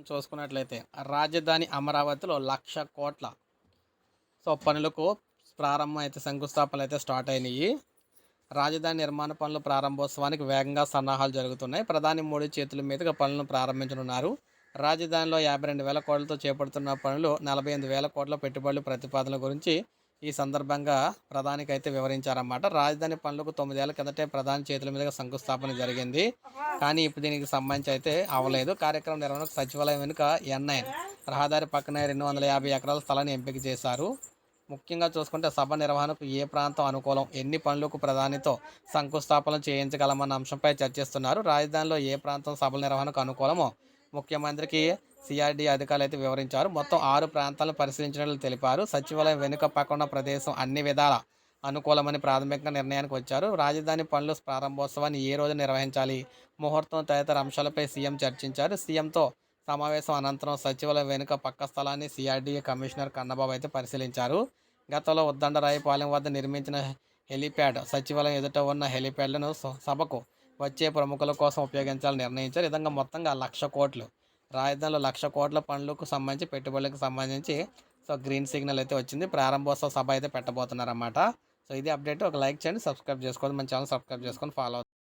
మనం చూసుకున్నట్లయితే రాజధాని అమరావతిలో లక్ష కోట్ల సో పనులకు ప్రారంభం అయితే శంకుస్థాపనలు అయితే స్టార్ట్ అయినాయి. రాజధాని నిర్మాణ పనులు ప్రారంభోత్సవానికి వేగంగా సన్నాహాలు జరుగుతున్నాయి. ప్రధాని మోడీ చేతుల మీదుగా పనులను ప్రారంభించనున్నారు. రాజధానిలో యాభై రెండు వేల కోట్లతో చేపడుతున్న పనులు నలభై ఎనిమిది వేల కోట్ల పెట్టుబడుల ప్రతిపాదన గురించి ఈ సందర్భంగా ప్రధానికి అయితే వివరించారన్నమాట. రాజధాని పనులకు తొమ్మిదేళ్ళ కిందటే ప్రధాని చేతుల మీదుగా శంకుస్థాపన జరిగింది. కానీ ఇప్పుడు దీనికి సంబంధించి అయితే అవ్వలేదు కార్యక్రమం నిర్వహణకు సచివాలయం వెనుక ఎన్ఐ రహదారి పక్కనే రెండు వందల యాభై ఎకరాల స్థలాన్ని ఎంపిక చేశారు. ముఖ్యంగా చూసుకుంటే సభ నిర్వహణకు ఏ ప్రాంతం అనుకూలం ఎన్ని పనులకు ప్రధానితో శంకుస్థాపన చేయించగలమన్న అంశంపై చర్చిస్తున్నారు. రాజధానిలో ఏ ప్రాంతం సభల నిర్వహణకు అనుకూలమో ముఖ్యమంత్రికి సిఆర్డీ అధికారులు అయితే వివరించారు. మొత్తం ఆరు ప్రాంతాలను పరిశీలించినట్లు తెలిపారు. సచివాలయం వెనుక పక్కన ప్రదేశం అన్ని విధాల అనుకూలమని ప్రాథమికంగా నిర్ణయానికి వచ్చారు. రాజధాని పనులు ప్రారంభోత్సవాన్ని ఏ రోజు నిర్వహించాలి? ముహూర్తం తదితర అంశాలపై సీఎం చర్చించారు. సీఎంతో సమావేశం అనంతరం సచివాలయం వెనుక పక్క స్థలాన్ని సిఆర్డీఏ కమిషనర్ కన్నబాబు అయితే పరిశీలించారు. గతంలో ఉద్దండరాయపాలెం వద్ద నిర్మించిన హెలిప్యాడ్ సచివాలయం ఎదుట ఉన్న హెలిప్యాడ్లను స- సభకు వచ్చే ప్రముఖుల కోసం ఉపయోగించాలని నిర్ణయించారు. విధంగా మొత్తంగా లక్ష కోట్లు రాజధానిలో లక్ష కోట్ల పనులకు సంబంధించి పెట్టుబడులకు సంబంధించి సో గ్రీన్ సిగ్నల్ అయితే వచ్చింది. ప్రారంభోత్సవ సభ అయితే పెట్టబోతున్నారన్నమాట. సో ఇది అప్డేట్. ఒక లైక్ చేయండి సబ్స్క్రైబ్ చేసుకోండి. మన ఛానల్ సబ్స్క్రైబ్ చేసుకొని ఫాలో